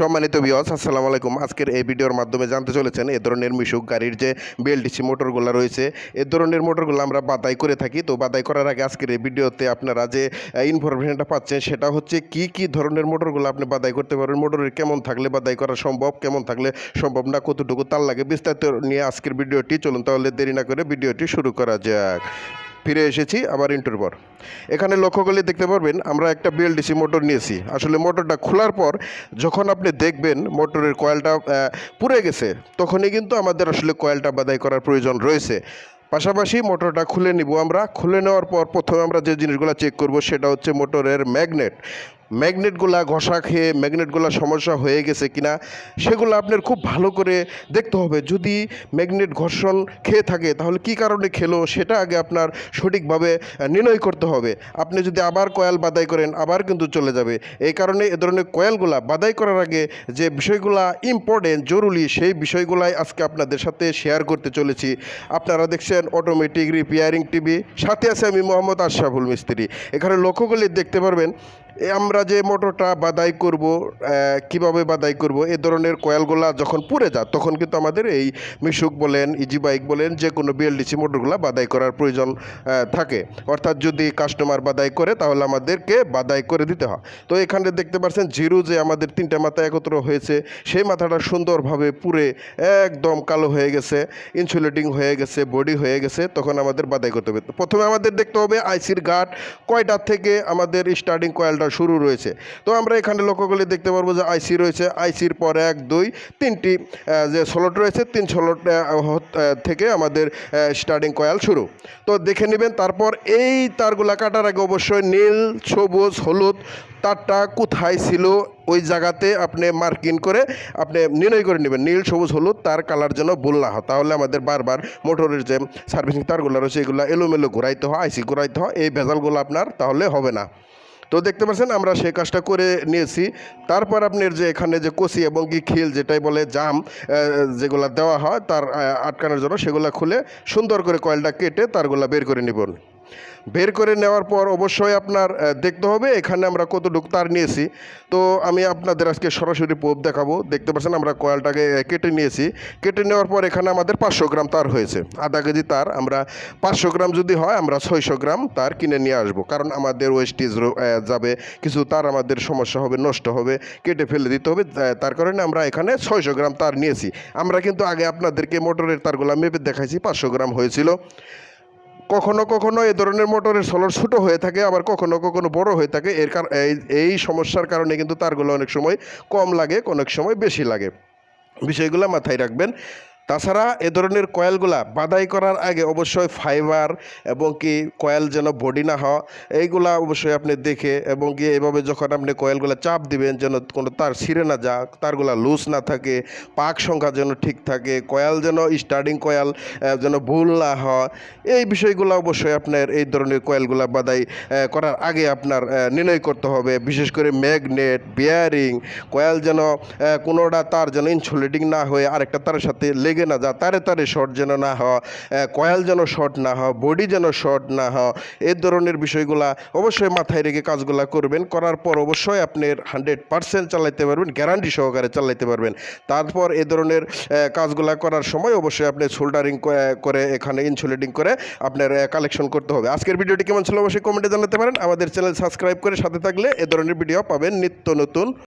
সম্মানিত বিয়স আসসালামু আলাইকুম। আজকের এই ভিডিওর মাধ্যমে জানতে চলেছেন এ ধরনের মিশুক গাড়ির যে বিএলডিসি মোটরগুলো রয়েছে, এ ধরনের মোটরগুলো আমরা বাদাই করে থাকি। তো বাদাই করার আগে আজকের এই ভিডিওতে আপনারা যে ইনফরমেশনটা পাচ্ছেন, সেটা হচ্ছে কি কি ধরনের মোটরগুলো আপনি বাদাই করতে পারবেন? মোটরের কেমন থাকলে বাদাই করা সম্ভব, কেমন থাকলে সম্ভব না, কতটুকু তার লাগে বিস্তারিত নিয়ে আজকের ভিডিওটি। চলুন তাহলে দেরি না করে ভিডিওটি শুরু করা যাক। ফিরে এসেছি আবার ইন্টুর পর। এখানে লক্ষ্য করলে দেখতে পারবেন, আমরা একটা বিএলডিসি মোটর নিয়েছি। আসলে মোটরটা খোলার পর যখন আপনি দেখবেন মোটরের কয়েলটা পুড়ে গেছে, তখনই কিন্তু আমাদের আসলে কয়েলটা বাদাই করার প্রয়োজন রয়েছে। পাশাপাশি মোটরটা খুলে নিব আমরা। খুলে নেওয়ার পর প্রথমে আমরা যে জিনিসগুলো চেক করব সেটা হচ্ছে মোটরের ম্যাগনেট ম্যাগনেটগুলা ঘষা খেয়ে ম্যাগনেটগুলা সমস্যা হয়ে গেছে কিনা, সেগুলো আপনার খুব ভালো করে দেখতে হবে। যদি ম্যাগনেট ঘর্ষণ খেয়ে থাকে, তাহলে কি কারণে খেলো সেটা আগে আপনার সঠিকভাবে নির্ণয় করতে হবে। আপনি যদি আবার কয়াল বাদাই করেন, আবার কিন্তু চলে যাবে। এই কারণে এ ধরনের কয়েলগুলা বাদাই করার আগে যে বিষয়গুলা ইম্পর্টেন্ট জরুরি, সেই বিষয়গুলাই আজকে আপনাদের সাথে শেয়ার করতে চলেছি। আপনারা দেখছেন অটোমেটিক রিপেয়ারিং টিভি সাথে আছে আমি মোহাম্মদ আশরাফুল মিস্ত্রি। এখানে লক্ষ্য করলে দেখতে পারবেন। আমরা যে মোটরটা বাদাই করব কীভাবে বাদাই করব, এ ধরনের কয়েলগুলা যখন পুড়ে যায়, তখন কিন্তু আমাদের এই মিশুক বলেন, ইজি বাইক বলেন যে কোনো বিএলডিসি মোটরগুলা বাদাই করার প্রয়োজন থাকে। অর্থাৎ যদি কাস্টমার বাদাই করে, তাহলে আমাদেরকে বাদাই করে দিতে হয়। তো এখানে দেখতে পাচ্ছেন জিরু যে আমাদের তিনটা মাথা একত্র হয়েছে, সেই মাথাটা সুন্দরভাবে পুড়ে একদম কালো হয়ে গেছে ইনসুলেটিং হয়ে গেছে বডি হয়ে গেছে, তখন আমাদের বাদাই করতে হবে। প্রথমে আমাদের দেখতে হবে আইসির গার্ড কয়টা থেকে আমাদের স্টার্টিং কয়েলটা শুরু রয়েছে। তো আমরা এখানে লক্ষ্য করলে দেখতে পারব যে আইসি রয়েছে। আইসির পর এক, দুই, তিনটি যে স্লট রয়েছে, তিন স্লট থেকে আমাদের স্টার্টিং কয়াল শুরু। তো দেখে নেবেন, তারপর এই তারগুলা কাটার আগে অবশ্যই নীল, সবুজ, হলুদ তারটা কোথায় ছিল, ওই জায়গাতে আপনি মার্কিং করে আপনি নির্ণয় করে নেবেন। নীল, সবুজ, হলুদ তার কালার যেন ভুল না হয়। তাহলে আমাদের বারবার মোটরের যে সার্ভিসিং তারগুলো রয়েছে, এগুলো এলোমেলো ঘুরাইতে হয়, আইসি ঘুরাইতে হয়, এই ভেজালগুলো আপনার তাহলে হবে না। তো দেখতে পাচ্ছেন, আমরা সেই কাজটা করে নিয়েছি। তারপর আপনার যে এখানে যে কচি এবং কি খিল যেটাই বলে, জাম যেগুলো দেওয়া হয়, তার আটকানোর জন্য সেগুলো খুলে সুন্দর করে কয়েলটা কেটে তারগুলা বের করে নিবেন। বের করে নেওয়ার পর অবশ্যই আপনার দেখতে হবে এখানে আমরা কতটুকু তার নিয়েছি। তো আমি আপনাদের আজকে সরাসরি পোপ দেখাবো। দেখতে পাচ্ছেন আমরা কয়েলটাকে কেটে নিয়েছি। কেটে নেওয়ার পর এখানে আমাদের পাঁচশো গ্রাম তার হয়েছে। আধা কেজি তার, আমরা পাঁচশো গ্রাম যদি হয়, আমরা ছয়শো গ্রাম তার কিনে নিয়ে আসব। কারণ আমাদের ওয়েস্টেজ যাবে, কিছু তার আমাদের সমস্যা হবে, নষ্ট হবে, কেটে ফেলে দিতে হবে। তার কারণে আমরা এখানে ছয়শো গ্রাম তার নিয়েছি। আমরা কিন্তু আগে আপনাদেরকে মোটরের তারগুলো মেপে দেখাইছি, পাঁচশো গ্রাম হয়েছিল। কখনো কখনো এ ধরনের মোটরের সোলার ছোটো হয়ে থাকে, আবার কখনো কখনো বড় হয়ে থাকে। এর কারণ এই এই সমস্যার কারণে কিন্তু তারগুলো অনেক সময় কম লাগে, অনেক সময় বেশি লাগে। বিষয়গুলো মাথায় রাখবেন। তাছাড়া এ ধরনের কয়েলগুলা বাদাই করার আগে অবশ্যই ফাইবার এবং কি কয়েল যেন বডি না হয়, এইগুলা অবশ্যই আপনি দেখে এবং কি এভাবে যখন আপনি কয়েলগুলা চাপ দিবেন যেন কোনো তার ছিঁড়ে না যাক, তারগুলা লুজ না থাকে, পাক সংখ্যা যেন ঠিক থাকে, কয়েল যেন স্টার্টিং কয়েল যেন ভুল না হয়, এই বিষয়গুলো অবশ্যই আপনার এই ধরনের কয়েলগুলা বাদাই করার আগে আপনার নির্ণয় করতে হবে, বিশেষ করে ম্যাগনেট বিয়ারিং কয়েল যেন কোনোটা তার যেন ইনসুলেটিং না হয়ে আরেকটা তারের সাথে লেগে না যা, তারে তারে শর্ট যেন না হয় কয়াল যেন শর্ট না হয় বডি যেন শর্ট না হয় এই ধরনের বিষয়গুলা অবশ্যই মাথায় রেখে কাজগুলা করবেন। করার পর অবশ্যই আপনার হান্ড্রেড পার্সেন্ট চালাইতে পারবেন গ্যারান্টি সহকারে চালাইতে পারবেন। তারপর এ ধরনের কাজগুলা করার সময় অবশ্যই আপনি সোল্ডারিং করে এখানে ইনসুলেটিং করে আপনার কালেকশন করতে হবে। আজকের ভিডিওটি কেমন ছিল অবশ্যই কমেন্টে জানাতে পারেন। আমাদের চ্যানেল সাবস্ক্রাইব করে সাথে থাকলে এ ধরনের ভিডিও পাবেন নিত্য নতুন।